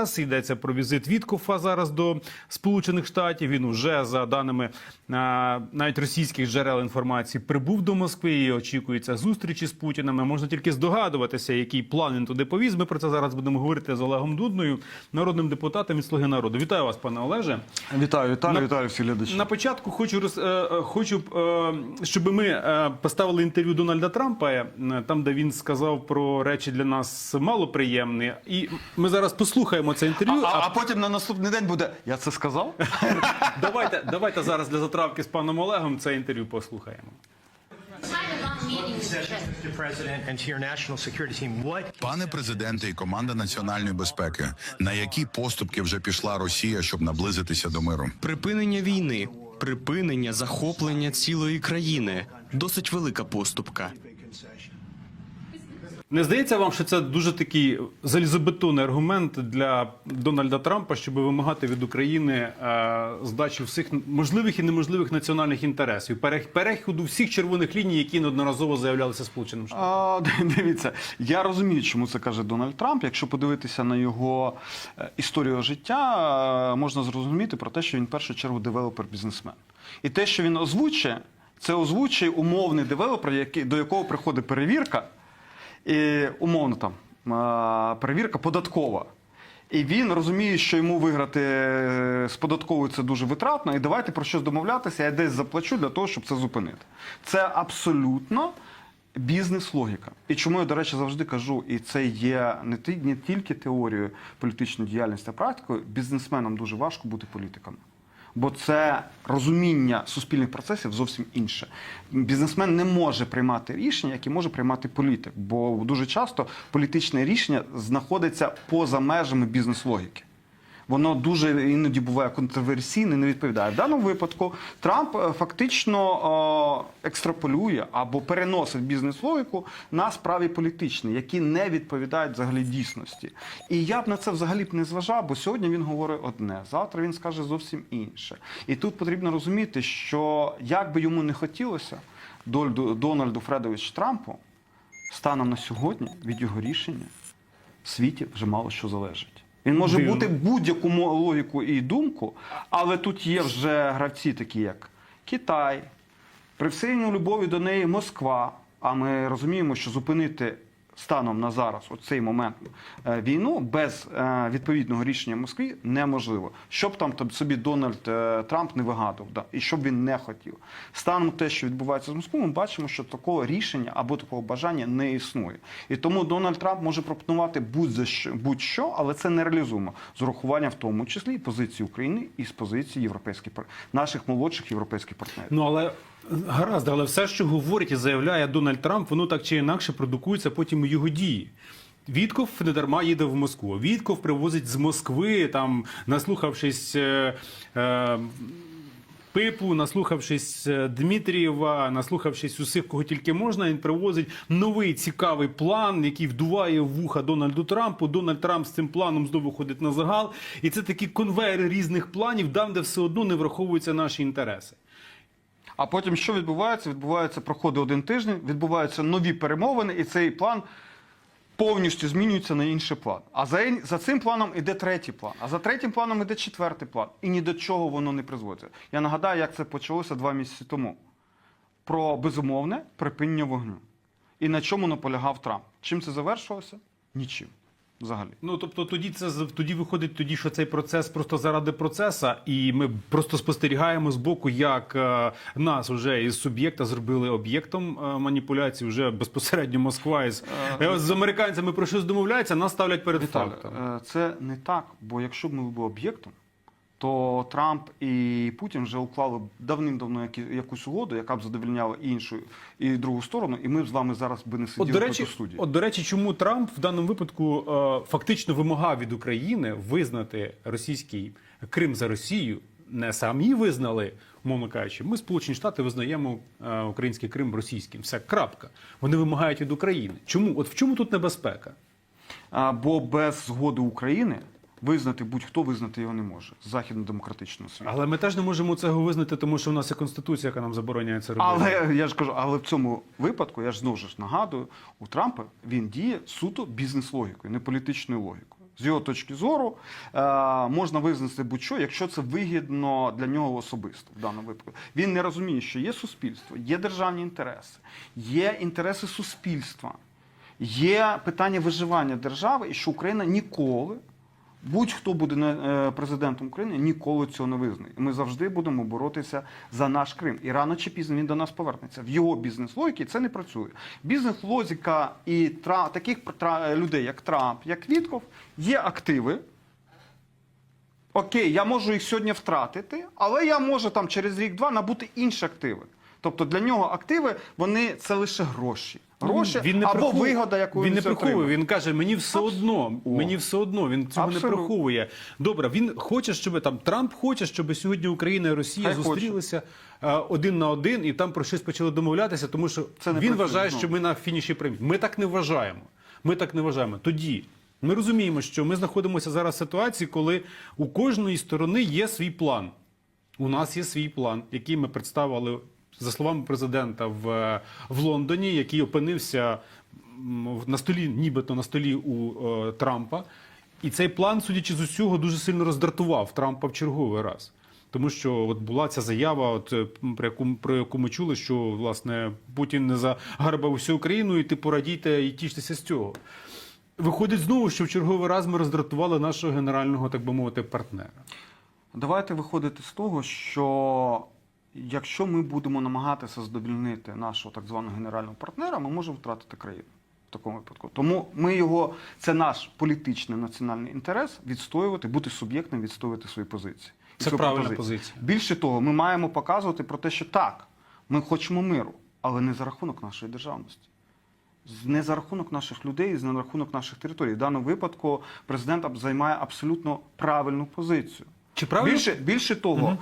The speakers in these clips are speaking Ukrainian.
Йдеться про візит Віткофа зараз до Сполучених Штатів. Він уже за даними навіть російських джерел інформації прибув до Москви. і Очікується зустрічі з Путіним. Можна тільки здогадуватися, який план він туди повіз. Ми про це зараз будемо говорити з Олегом Дудною, народним депутатом від Слуги народу. Вітаю вас, пане Олеже. Вітаю, Віталій, На- вітаю всі глядачі. На початку хочу роз, е, е, хочу, е, щоб ми поставили інтерв'ю Дональда Трампа, там де він сказав про речі для нас малоприємні. І ми зараз послухаємо це інтерв'ю. а, а потім на наступний день буде. Я це сказав? Давайте, давайте зараз для затравки з паном Олегом це інтерв'ю послухаємо. Пане президенте і команда національної безпеки, на які поступки вже пішла Росія, щоб наблизитися до миру? Припинення війни, припинення захоплення цілої країни досить велика поступка. Не здається вам, що це дуже такий залізобетонний аргумент для Дональда Трампа, щоб вимагати від України е, здачі всіх можливих і неможливих національних інтересів, перех- переходу всіх червоних ліній, які неодноразово заявлялися Сполученим Штатам. Дивіться, я розумію, чому це каже Дональд Трамп. Якщо подивитися на його е, історію життя, е, можна зрозуміти про те, що він в першу чергу девелопер-бізнесмен. І те, що він озвучує, це озвучує умовний девелопер, до якого приходить перевірка, і умовно там перевірка податкова. І він розуміє, що йому виграти е, з податковою це дуже витратно, і давайте про щось домовлятися, я десь заплачу для того, щоб це зупинити. Це абсолютно бізнес-логіка. І чому я, до речі, завжди кажу, і це є не тільки теорією політичної діяльності, а практикою, бізнесменам дуже важко бути політиками. Бо це розуміння суспільних процесів зовсім інше. Бізнесмен не може приймати рішення, які може приймати політик, бо дуже часто політичне рішення знаходиться поза межами бізнес-логіки. Воно дуже іноді буває контроверсійне, не відповідає. В даному випадку Трамп е, фактично е, екстраполює або переносить бізнес-логіку на справі політичні, які не відповідають взагалі дійсності. І я б на це взагалі б не зважав, бо сьогодні він говорить одне, завтра він скаже зовсім інше. І тут потрібно розуміти, що як би йому не хотілося Дональду Фредовичу Трампу, станом на сьогодні від його рішення в світі вже мало що залежить. Він може Дивно. бути будь-яку логіку і думку, але тут є вже гравці, такі як Китай, при всій любові до неї Москва. А ми розуміємо, що зупинити станом на зараз, от цей момент е, війну без е, відповідного рішення Москви неможливо. Щоб там, собі Дональд е, Трамп не вигадував, да, і щоб він не хотів. Станом те, що відбувається з Москвою, ми бачимо, що такого рішення або такого бажання не існує. І тому Дональд Трамп може пропонувати будь-за що, будь-що, але це не реалізуємо з урахуванням в тому числі і позиції України і з позиції європейських наших молодших європейських партнерів. Ну але гаразд, але все, що говорить і заявляє Дональд Трамп, воно так чи інакше продукується потім у його дії. Вітков не дарма їде в Москву. Вітков привозить з Москви, там наслухавшись. Е, е, Пипу, наслухавшись е, Дмитрієва, наслухавшись усіх, кого тільки можна, він привозить новий цікавий план, який вдуває в вуха Дональду Трампу. Дональд Трамп з цим планом знову ходить на загал. І це такі конвейери різних планів, там, де все одно не враховуються наші інтереси. А потім що відбувається? Відбувається, проходить один тиждень, відбуваються нові перемовини, і цей план повністю змінюється на інший план. А за, за цим планом іде третій план. А за третім планом іде четвертий план. І ні до чого воно не призводиться. Я нагадаю, як це почалося два місяці тому. Про безумовне припинення вогню. І на чому наполягав Трамп. Чим це завершилося? Нічим. Взагалі. Ну тобто тоді це тоді виходить тоді, що цей процес просто заради процеса, і ми просто спостерігаємо з боку, як е, нас вже із суб'єкта зробили об'єктом е, маніпуляції. Вже безпосередньо Москва із е, з американцями про щось домовляється, нас ставлять перед фактом. е, це не так, бо якщо б ми були об'єктом, то Трамп і Путін вже уклали давним-давно якусь угоду, яка б задовольняла і іншу і другу сторону, і ми б з вами зараз би не сиділи От до тут речі, у студії. от до речі, чому Трамп в даному випадку е, фактично вимагав від України визнати російський Крим за Росію, не самі визнали, мовно кажучи, ми Сполучені Штати визнаємо е, український Крим російським. Все крапка. Вони вимагають від України. Чому? От в чому тут небезпека? Бо без згоди України визнати будь-хто визнати його не може з західно-демократичного світу. Але ми теж не можемо цього визнати, тому що в нас є конституція, яка нам забороняє це робити. Але я ж кажу, але в цьому випадку я ж знову ж нагадую, у Трампа він діє суто бізнес-логікою, не політичною логікою. З його точки зору е, можна визнати будь-що, якщо це вигідно для нього особисто в даному випадку. Він не розуміє, що є суспільство, є державні інтереси, є інтереси суспільства, є питання виживання держави, і що Україна ніколи, будь-хто буде е, президентом України, ніколи цього не визнає. Ми завжди будемо боротися за наш Крим. І рано чи пізно він до нас повернеться. В його бізнес-логіки це не працює. Бізнес-логіка і тра, таких людей, як Трамп, як Вітков, є активи. Окей, я можу їх сьогодні втратити, але я можу там через рік-два набути інші активи. Тобто для нього активи вони це лише гроші. Гроші Він не або приховує- вигода, яку він не приховує. Він каже, мені все одно. Мені все одно. Він цього Абсолютно. не приховує. Добре, він хоче, щоб там Трамп хоче, щоб сьогодні Україна і Росія Хай зустрілися е, один на один і там про щось почали домовлятися, тому що Це не він працює, вважає, ну. що ми на фініші премії. Ми так не вважаємо. Ми так не вважаємо. Тоді ми розуміємо, що ми знаходимося зараз в ситуації, коли у кожної сторони є свій план. У нас є свій план, який ми представили за словами президента в, в Лондоні, який опинився на столі, нібито на столі у е, Трампа. І цей план, судячи з усього, дуже сильно роздратував Трампа в черговий раз. Тому що от була ця заява, от е, про яку про яку ми чули, що власне Путін не загарбав всю Україну, і типу радійте і тіштеся з цього. Виходить знову, що в черговий раз ми роздратували нашого генерального, так би мовити, партнера. Давайте виходити з того, що якщо ми будемо намагатися задовільнити нашого так званого генерального партнера, ми можемо втратити країну в такому випадку. Тому ми його, це наш політичний національний інтерес відстоювати, бути суб'єктним, відстоювати свої позиції. Це правильна пропозиції. позиція. Більше того, ми маємо показувати про те, що так, ми хочемо миру, але не за рахунок нашої державності. Не за рахунок наших людей, не за рахунок наших територій. В даному випадку президент займає абсолютно правильну позицію. Чи правильно? Більше, більше того, е,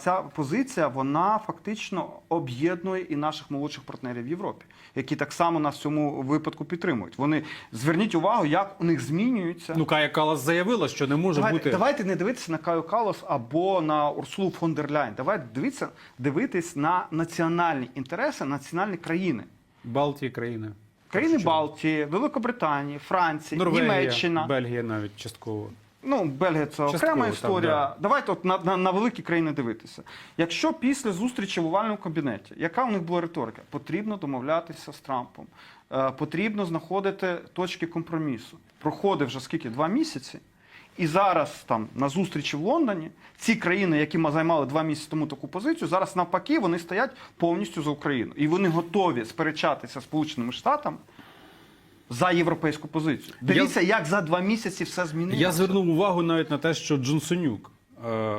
ця позиція вона фактично об'єднує і наших молодших партнерів в Європі, які так само нас в цьому випадку підтримують. Вони зверніть увагу, як у них змінюються. Ну, Кая Калас заявила, що не може Давайте, бути. давайте не дивитися на Каю Калос або на Урсулу фон дер Ляйн. Давайте дивитися, дивитись на національні інтереси національні країни. Балтії країни. Країни Балтії, Великобританії, Франції, Норвегія, Німеччина. Бельгія навіть частково. Ну, Бельгія це Частково, окрема там, історія. да. Давайте от на, на, на великі країни дивитися. Якщо після зустрічі в овальному кабінеті, яка у них була риторика? Потрібно домовлятися з Трампом, е, потрібно знаходити точки компромісу. Проходить вже скільки? Два місяці. І зараз там на зустрічі в Лондоні ці країни, які ма- займали два місяці тому таку позицію, зараз навпаки вони стоять повністю за Україну. І вони готові сперечатися з Сполученими Штатами за європейську позицію. Дивіться, як за два місяці все змінилося. Я звернув увагу навіть на те, що Джонсонюк е,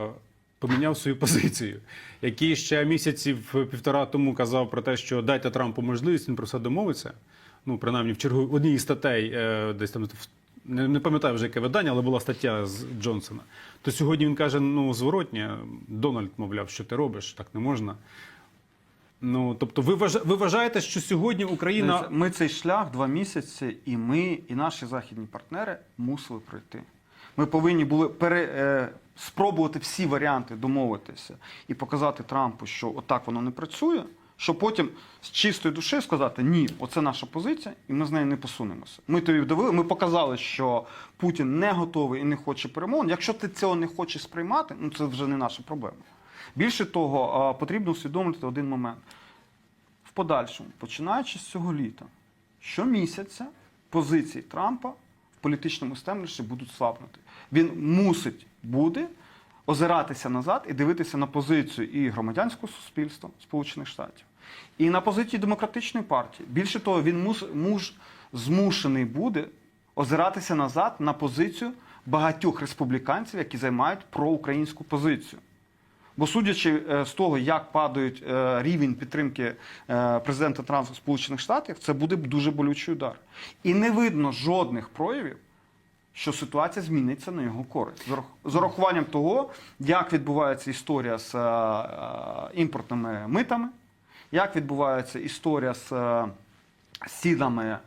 поміняв свою позицію, який ще місяців півтора тому казав про те, що дайте Трампу можливість, він про все домовиться. Ну, принаймні, в чергу одній із статей, е, десь там не, не пам'ятаю вже яке видання, але була стаття з Джонсона. То сьогодні він каже: ну, зворотнє, Дональд, мовляв, що ти робиш, так не можна. Ну, тобто, ви, вважа- ви вважаєте, що сьогодні Україна. Ми цей шлях два місяці, і ми, і наші західні партнери мусили пройти. Ми повинні були пере, е, спробувати всі варіанти домовитися і показати Трампу, що отак воно не працює, щоб потім з чистої душі сказати, ні, оце наша позиція, і ми з нею не посунемося. Ми тобі довели, ми показали, що Путін не готовий і не хоче перемовин. Якщо ти цього не хочеш сприймати, ну це вже не наша проблема. Більше того, потрібно усвідомити один момент в подальшому, починаючи з цього літа, щомісяця позиції Трампа в політичному стемліші будуть слабнути. Він мусить буде озиратися назад і дивитися на позицію і громадянського суспільства Сполучених Штатів, і на позицію демократичної партії. Більше того, він мус, муж змушений буде озиратися назад на позицію багатьох республіканців, які займають проукраїнську позицію. Бо судячи е, з того, як падають е, рівень підтримки е, президента Трампа Сполучених Штатів, це буде дуже болючий удар. І не видно жодних проявів, що ситуація зміниться на його користь. З урахуванням того, як відбувається історія з імпортними митами, як відбувається історія з. Цінами е,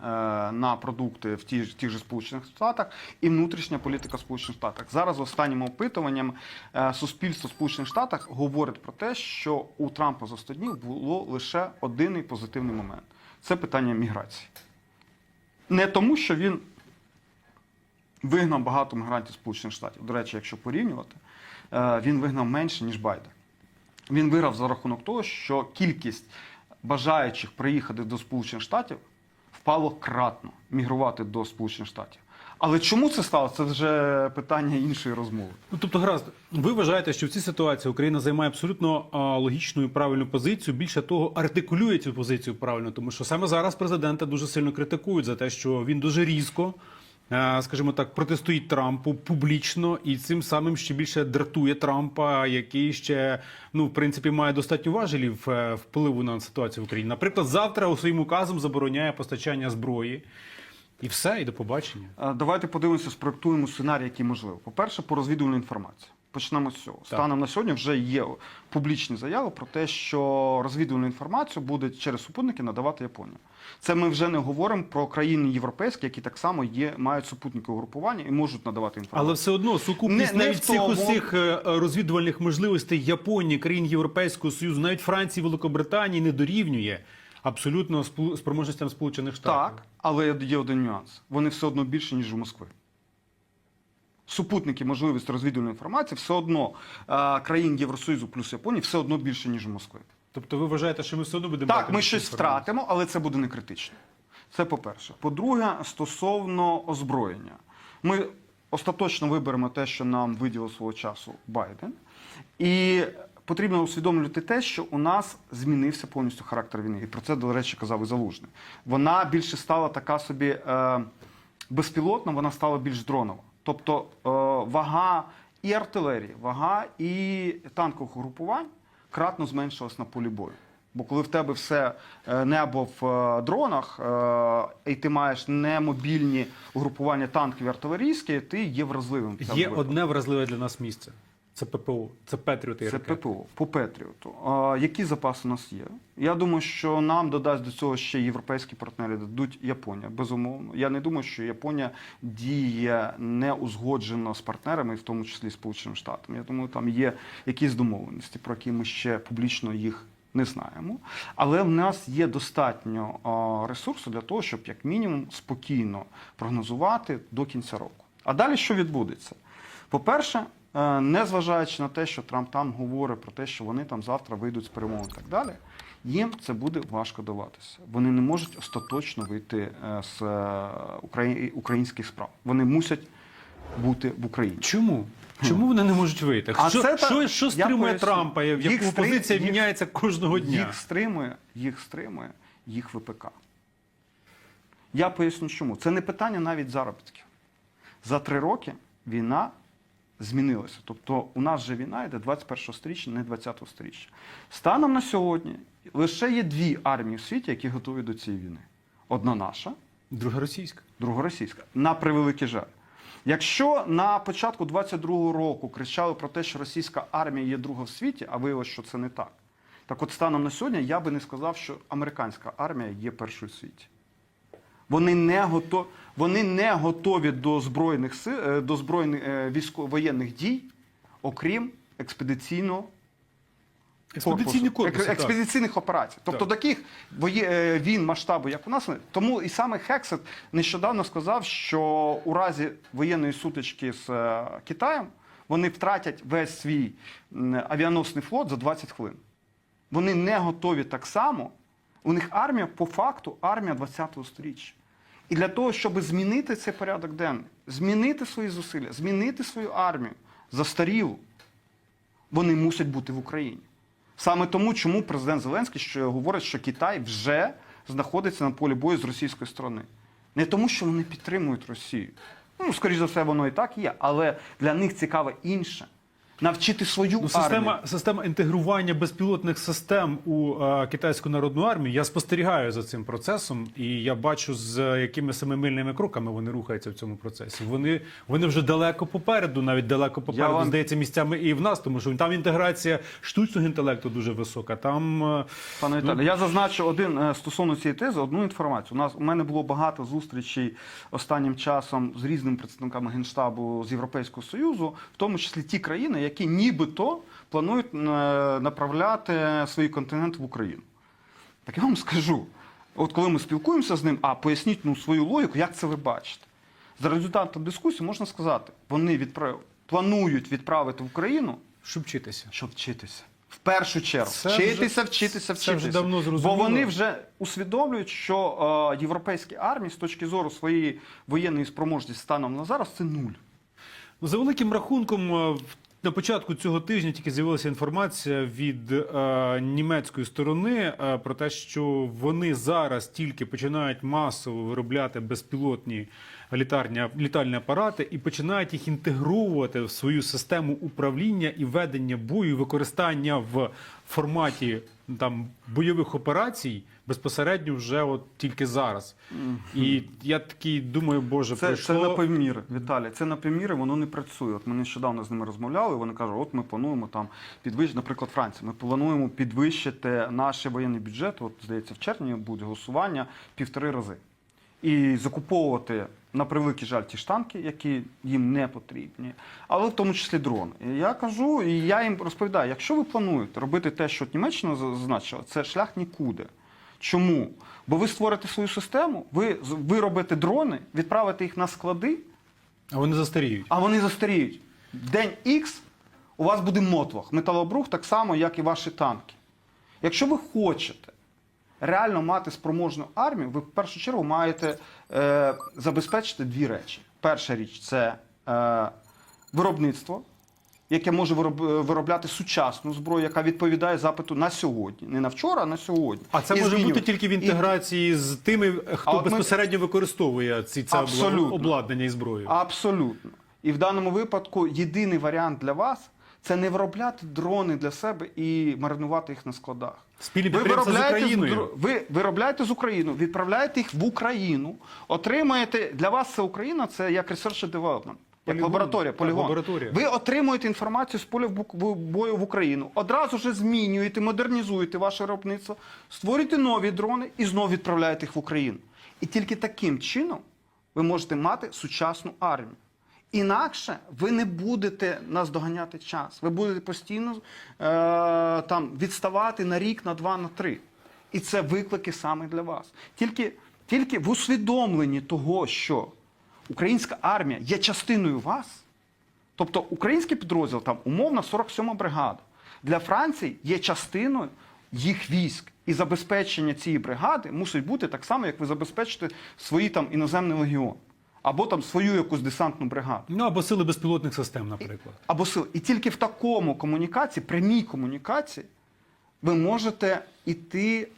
на продукти в ж тих же Сполучених Штатах і внутрішня політика Сполучених Штатах. Зараз останнім опитуванням е, суспільство Сполучених Штатах говорить про те, що у Трампа за 100 днів було лише один позитивний момент це питання міграції. Не тому, що він вигнав багато мігрантів Сполучених Штатів. До речі, якщо порівнювати, е, він вигнав менше, ніж Байден. Він виграв за рахунок того, що кількість бажаючих приїхати до Сполучених Штатів впало кратно мігрувати до Сполучених Штатів. Але чому це сталося? Це вже питання іншої розмови. Ну, тобто, гаразд, ви вважаєте, що в цій ситуації Україна займає абсолютно а, логічну і правильну позицію. Більше того, артикулює цю позицію правильно, тому що саме зараз президента дуже сильно критикують за те, що він дуже різко, скажімо так, протистоїть Трампу публічно і цим самим ще більше дратує Трампа, який ще ну в принципі має достатньо важелів е, впливу на ситуацію в Україні. Наприклад, завтра у своїм указом забороняє постачання зброї. І все, і до побачення. Е, Давайте подивимося, спроектуємо сценарій, який можливо. По-перше, по розвідувальній інформації. Почнемо з цього. Станом на сьогодні вже є публічні заяви про те, що розвідувальну інформацію буде через супутники надавати Японія. Це ми вже не говоримо про країни європейські, які так само є, мають супутникове групування і можуть надавати інформацію. Але все одно сукупність Не- не навіть в цих тому. усіх е, розвідувальних можливостей Японії, країн Європейського Союзу, навіть Франції, Великобританії не дорівнює абсолютно спроможностям Сполучених Штатів. Так, але є один нюанс. Вони все одно більше, ніж у Москви. Супутники, можливість розвідувальної інформації, все одно е, країн Євросоюзу плюс Японії все одно більше, ніж у Москви. Тобто ви вважаєте, що ми все одно будемо Так, мати ми щось інформації? втратимо, але це буде не критично. Це по-перше. По-друге, стосовно озброєння. Ми остаточно виберемо те, що нам виділив свого часу Байден. І потрібно усвідомлювати те, що у нас змінився повністю характер війни. І про це, до речі, казав і Залужний. Вона більше стала така собі е, безпілотна, вона стала більш дронова. Тобто е, вага і артилерії, вага і танкових групувань кратно зменшилась на полі бою. Бо коли в тебе все е, небо в е, дронах, і ти маєш немобільні угрупування танків і артилерійські, ти є вразливим. Є одне вразливе для нас місце. Це ППО, це Петріоти. Це ракети. ППО по Петріоту. А, які запаси у нас є? Я думаю, що нам додасть до цього ще європейські партнери, дадуть Японія, безумовно. Я не думаю, що Японія діє неузгоджено з партнерами, в тому числі Сполученими Штатами. Я думаю, там є якісь домовленості, про які ми ще публічно їх. Не знаємо, але в нас є достатньо а, ресурсу для того, щоб як мінімум спокійно прогнозувати до кінця року. А далі що відбудеться? По-перше, незважаючи на те, що Трамп там говорить про те, що вони там завтра вийдуть з перемовин і так далі, їм це буде важко даватися. Вони не можуть остаточно вийти е, з е, українських справ. Вони мусять бути в Україні. Чому? Чому вони не можуть вийти? А що, це та- що, що я стримує. Трампа, в яку стрим- позиція їх- міняється кожного дня? Їх стримує, їх стримує їх ВПК. Я поясню чому. Це не питання навіть заробітків. За три роки війна змінилася. Тобто у нас же війна йде 21 сторіччя, не 20 сторіччя. Станом на сьогодні лише є дві армії в світі, які готові до цієї війни. Одна наша, Друга російська. друга російська. На превеликий жаль. Якщо на початку 22-го року кричали про те, що російська армія є друга в світі, а виявилося, що це не так. Так от станом на сьогодні я би не сказав, що американська армія є першою в світі. Вони не готові, вони не готові до збройних сил, е, до збройних е, військо, воєнних дій, окрім експедиційного Експедиційні корпуси, Ек- так. експедиційних операцій. Тобто Так. таких е, війн масштабу, як у нас, тому і саме Хексет нещодавно сказав, що у разі воєнної сутички з Китаєм вони втратять весь свій авіаносний флот за 20 хвилин. Вони не готові так само. У них армія по факту армія 20-го сторіччя. І для того, щоб змінити цей порядок денний, змінити свої зусилля, змінити свою армію застарілу, вони мусять бути в Україні. Саме тому, чому президент Зеленський що говорить, що Китай вже знаходиться на полі бою з російської сторони. Не тому, що вони підтримують Росію. Ну, скоріш за все, воно і так є, але для них цікаве інше. Навчити свою Ну, армію. система, система інтегрування безпілотних систем у е, китайську народну армію. Я спостерігаю за цим процесом, і я бачу, з якими семимильними кроками вони рухаються в цьому процесі. Вони, вони вже далеко попереду, навіть далеко попереду, вам- здається, місцями і в нас, тому що там інтеграція штучного інтелекту дуже висока. Там е, Пане ну, я зазначу один е, стосовно цієї тези, одну інформацію. У нас у мене було багато зустрічей останнім часом з різними представниками генштабу з Європейського союзу, в тому числі ті країни, які нібито планують е, направляти свій континент в Україну. Так я вам скажу, от коли ми спілкуємося з ним, а поясніть ну, свою логіку, як це ви бачите. За результатом дискусії можна сказати, вони відправ... планують відправити в Україну, Щоб вчитися. щоб вчитися. В першу чергу. Це вчитися, вже- вчитися, це вчитися. вже давно Бо вони вже усвідомлюють, що е, європейські армії з точки зору своєї воєнної спроможності станом на зараз це нуль. Ну, За великим рахунком, е, на початку цього тижня тільки з'явилася інформація від е, німецької сторони е, про те, що вони зараз тільки починають масово виробляти безпілотні літарні, літальні апарати і починають їх інтегровувати в свою систему управління і ведення бою, використання в форматі там бойових операцій безпосередньо вже от тільки зараз. І я такий думаю, боже, Це, пройшло... це на півміри, Віталій. Це на півміри, воно не працює. От ми нещодавно з ними розмовляли. Вони кажуть, от ми плануємо там підвищити, наприклад, Франція. Ми плануємо підвищити наш воєнний бюджет. От здається, в червні буде голосування півтори рази. І закуповувати на превеликий жаль ті ж танки, які їм не потрібні, але в тому числі дрони. І я кажу, і я їм розповідаю: якщо ви плануєте робити те, що Німеччина зазначила, це шлях нікуди. Чому? Бо ви створите свою систему, ви виробите дрони, відправите їх на склади, А вони застаріють. а вони застаріють. День X у вас буде мотлох, металобрух так само, як і ваші танки. Якщо ви хочете реально мати спроможну армію, ви в першу чергу маєте е, забезпечити дві речі. Перша річ це е, виробництво, яке може вироб- виробляти сучасну зброю, яка відповідає запиту на сьогодні. Не на вчора, а на сьогодні. А це І може бути тільки в І- інтеграції з тими, хто А от ми- безпосередньо використовує ці це Абсолютно. обладнання і зброю. Абсолютно. І в даному випадку єдиний варіант для вас це не виробляти дрони для себе і маринувати їх на складах. Спільні підприємства з Україною. ви виробляєте з Україною, відправляєте їх в Україну, отримаєте для вас це Україна, це як research and development, як Полігон. лабораторія, Так, полігон. лабораторія. Ви отримуєте інформацію з поля бою в Україну. Одразу ж змінюєте, модернізуєте ваше виробництво, створюєте нові дрони і знову відправляєте їх в Україну. І тільки таким чином ви можете мати сучасну армію. Інакше ви не будете наздоганяти час. Ви будете постійно е, там відставати на рік, на два, на три. І це виклики саме для вас. Тільки, тільки в усвідомленні того, що українська армія є частиною вас, тобто український підрозділ, там умовно 47 бригада, для Франції є частиною їх військ. І забезпечення цієї бригади мусить бути так само, як ви забезпечите свої там іноземний легіон. Або там свою якусь десантну бригаду. Ну або сили безпілотних систем, наприклад. Або сил. І тільки в такому комунікації, прямій комунікації, ви можете йти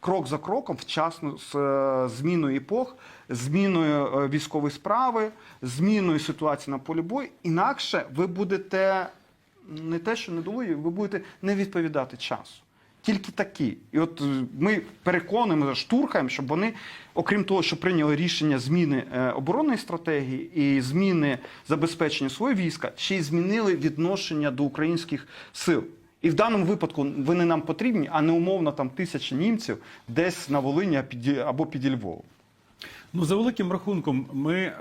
крок за кроком вчасно з е, зміною епох, зміною е, військової справи, зміною ситуації на полі бою. Інакше ви будете не те, що недолугі, ви будете не відповідати часу. Тільки такі. І от е, ми переконуємо, штурхаємо, щоб вони, окрім того, що прийняли рішення зміни е, оборонної стратегії і зміни забезпечення своєї війська, ще й змінили відношення до українських сил. І в даному випадку вони нам потрібні, а не умовно там тисячі німців десь на Волині або під Львовом. Ну за великим рахунком, ми, е,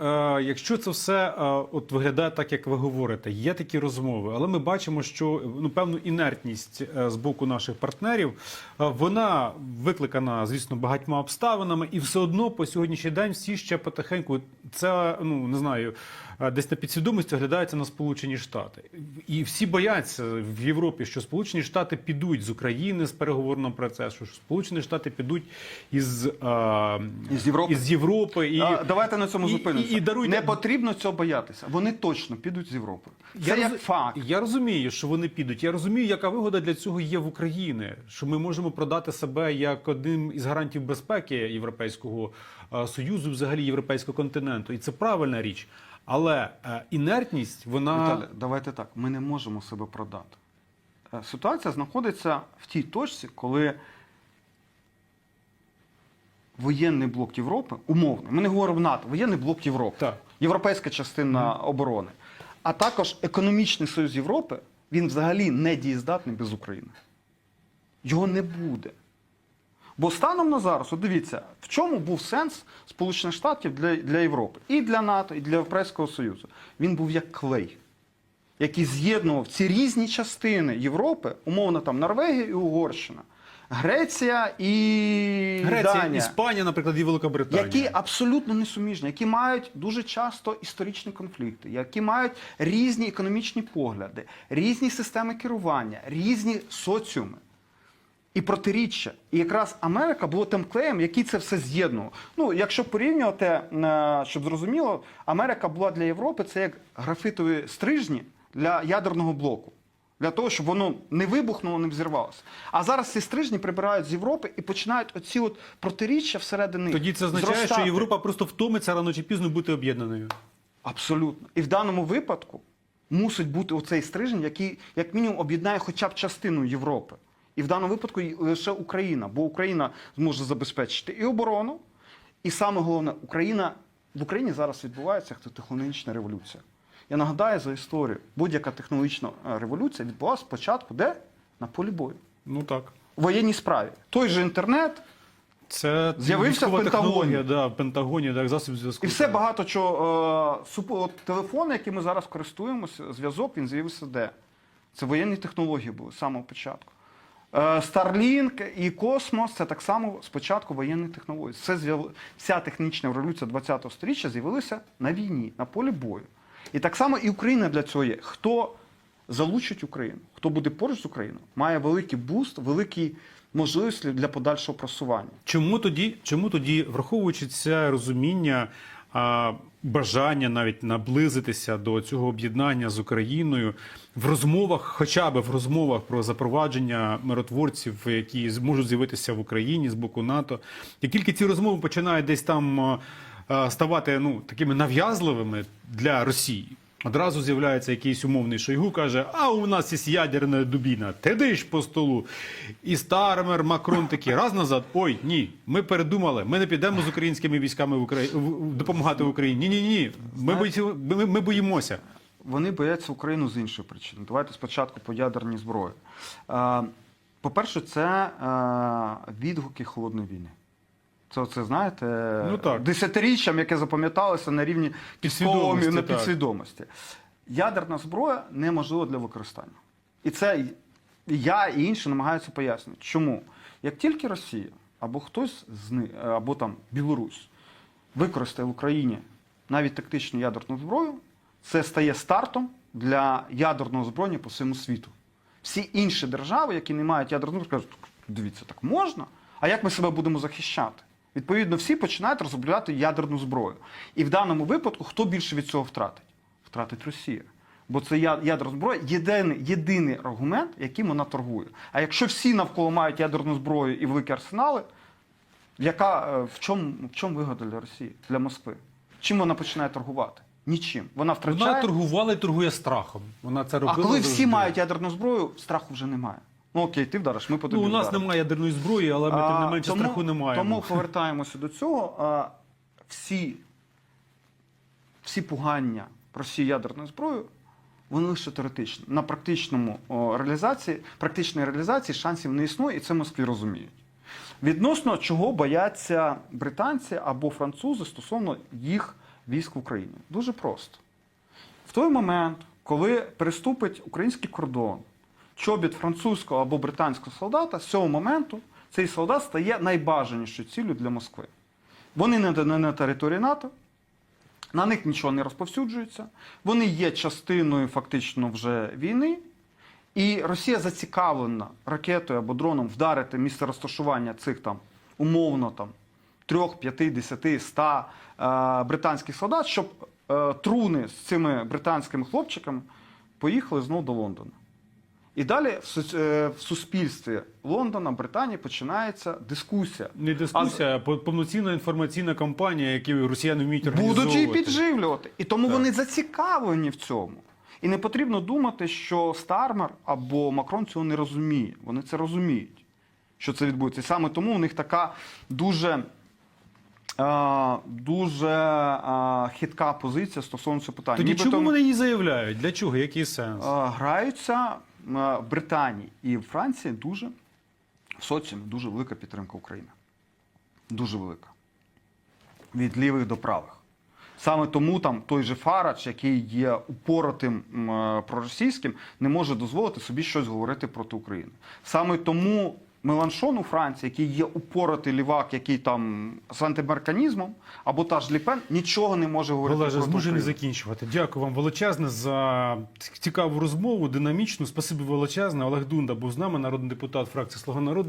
якщо це все е, от виглядає так, як ви говорите, є такі розмови, але ми бачимо, що ну певну інертність е, з боку наших партнерів е, вона викликана, звісно, багатьма обставинами, і все одно по сьогоднішній день всі ще потихеньку це ну не знаю. Десь на підсвідомості оглядаються на Сполучені Штати, і всі бояться в Європі, що Сполучені Штати підуть з України з переговорного процесу, що Сполучені Штати підуть із, е, Із Європи. із Європи і А, Давайте на цьому і- зупинимося. і- і даруйте- Не потрібно цього боятися. Вони точно підуть з Європи. Це роз- як факт. Я розумію, що вони підуть. Я розумію, яка вигода для цього є в Україні. Що ми можемо продати себе як одним із гарантів безпеки Європейського союзу, взагалі європейського континенту, і це правильна річ. Але е, інертність, вона Віталій, давайте так. Ми не можемо себе продати. Е, Ситуація знаходиться в тій точці, коли воєнний блок Європи, умовний, ми не говоримо НАТО, воєнний блок Європи, Так. європейська частина оборони, а також економічний союз Європи, він взагалі не дієздатний без України. Його не буде. Бо станом на зараз, от дивіться, в чому був сенс Сполучених Штатів для, для Європи, і для НАТО, і для Європейського Союзу. Він був як клей, який з'єднував ці різні частини Європи, умовно там Норвегія і Угорщина, Греція і Греція, Данія. Іспанія, наприклад, і Велика Британія. Які абсолютно несуміжні, які мають дуже часто історичні конфлікти, які мають різні економічні погляди, різні системи керування, різні соціуми і протиріччя. І якраз Америка була тим клеєм, який це все з'єднував. Ну, якщо порівнювати, е, щоб зрозуміло, Америка була для Європи це як графітові стрижні для ядерного блоку. Для того, щоб воно не вибухнуло, не взірвалося. А зараз ці стрижні прибирають з Європи і починають оці от протиріччя всередини. Тоді це означає, що. Європа просто втомиться рано чи пізно бути об'єднаною. Абсолютно. І в даному випадку мусить бути оцей стрижень, який як мінімум об'єднає хоча б частину Європи. І в даному випадку лише Україна, бо Україна зможе забезпечити і оборону, і саме головне, Україна в Україні зараз відбувається технологічна революція. Я нагадаю за історію, будь-яка технологічна е, революція відбулася спочатку де? На полі бою. Ну так. У воєнній справі. Той же інтернет, Це З'явився в Пентагоні. да, в Пентагоні, так, засіб зв'язку. І все багато чого. Е, супо- от телефон, яким ми зараз користуємося, зв'язок, він з'явився де? Це воєнні технології були з самого початку. Е, Starlink і космос це так само спочатку воєнні технології. Це з'яв- вся технічна революція 20-го століття з'явилася на війні, на полі бою. І так само і Україна для цього є. Хто залучить Україну, хто буде поруч з Україною, має великий буст, великі можливості для подальшого просування. Чому тоді, чому тоді, враховуючи це розуміння, а, бажання навіть наблизитися до цього об'єднання з Україною в розмовах, хоча б в розмовах про запровадження миротворців, які зможуть з'явитися в Україні з боку НАТО, як тільки ці розмови починають десь там ставати ну такими нав'язливими для Росії. Одразу з'являється якийсь умовний Шойгу, каже: а у нас є ядерна дубіна, тидиш по столу. І Стармер, Макрон такі, раз назад, ой, ні, ми передумали, ми не підемо з українськими військами в Украї... в- допомагати Україні. Ні, ні, ні. Ми, ми, ми боїмося. Вони бояться Україну з іншої причини. Давайте спочатку по ядерній зброї. Е, По-перше, це е, відгуки холодної війни. Це, це знаєте, Ну, так. десятиріччям, яке запам'яталося на рівні Підсвідомості, на підсвідомості. Ядерна зброя неможлива для використання. І це я і інші намагаються пояснити. Чому? Як тільки Росія або хтось з них, або там Білорусь використає в Україні навіть тактичну ядерну зброю, це стає стартом для ядерного зброєння по всьому світу. Всі інші держави, які не мають ядерної зброї, кажуть, дивіться, так можна? А як ми себе будемо захищати? Відповідно, всі починають розробляти ядерну зброю. І в даному випадку хто більше від цього втратить? Втратить Росія. Бо це ядерна зброя єдиний, єдиний аргумент, яким вона торгує. А якщо всі навколо мають ядерну зброю і великі арсенали, яка, е, в чому, в чому вигода для Росії, для Москви? Чим вона починає торгувати? Нічим. Вона втрачає. Вона торгувала і торгує страхом. Вона це а коли завжди. всі мають ядерну зброю, страху вже немає. Ну окей, ти вдариш, ми по Ну, у нас вдаримо. немає ядерної зброї, але ми тим не менше тому- страху не маємо. Тому повертаємося до цього. А, всі, всі пугання про всі ядерною зброєю, вони лише теоретичні. На практичному о, реалізації, практичної реалізації шансів не існує, і це Москві розуміють. Відносно чого бояться британці або французи стосовно їх військ в Україні. Дуже просто. В той момент, коли переступить український кордон, чобіт французького або британського солдата, з цього моменту цей солдат стає найбажанішою ціллю для Москви. Вони не, на території НАТО, на них нічого не розповсюджується, вони є частиною фактично вже війни, і Росія зацікавлена ракетою або дроном вдарити місце розташування цих там умовно там 3, 5, 10, 100 е, британських солдат, щоб е, труни з цими британськими хлопчиками поїхали знову до Лондона. І далі в, е, в суспільстві Лондона, Британії починається дискусія. Не дискусія, а по- повноцінна інформаційна кампанія, яку росіяни вміють організовувати. Будуть її підживлювати. І тому Так. вони зацікавлені в цьому. І не потрібно думати, що Стармер або Макрон цього не розуміє. Вони це розуміють, що це відбудеться. І саме тому у них така дуже. е, Дуже е, хитка позиція стосовно цього питання. Тоді Нібито чому ми, вони її заявляють? Для чого? Який сенс? граються в Британії і в Франції дуже в соціумі дуже велика підтримка України. Дуже велика. Від лівих до правих. Саме тому там той же Фарадж, який є упоротим проросійським, не може дозволити собі щось говорити проти України. Саме тому Меланшон у Франції, який є упоротий лівак, який там з антимерканізмом, або та ж Ліпен, нічого не може говорити Олеже, зможе змушений закінчувати. Дякую вам величезне за цікаву розмову, динамічну. Спасибі величезне. Олег Дунда був з нами, народний депутат фракції Слуга народу.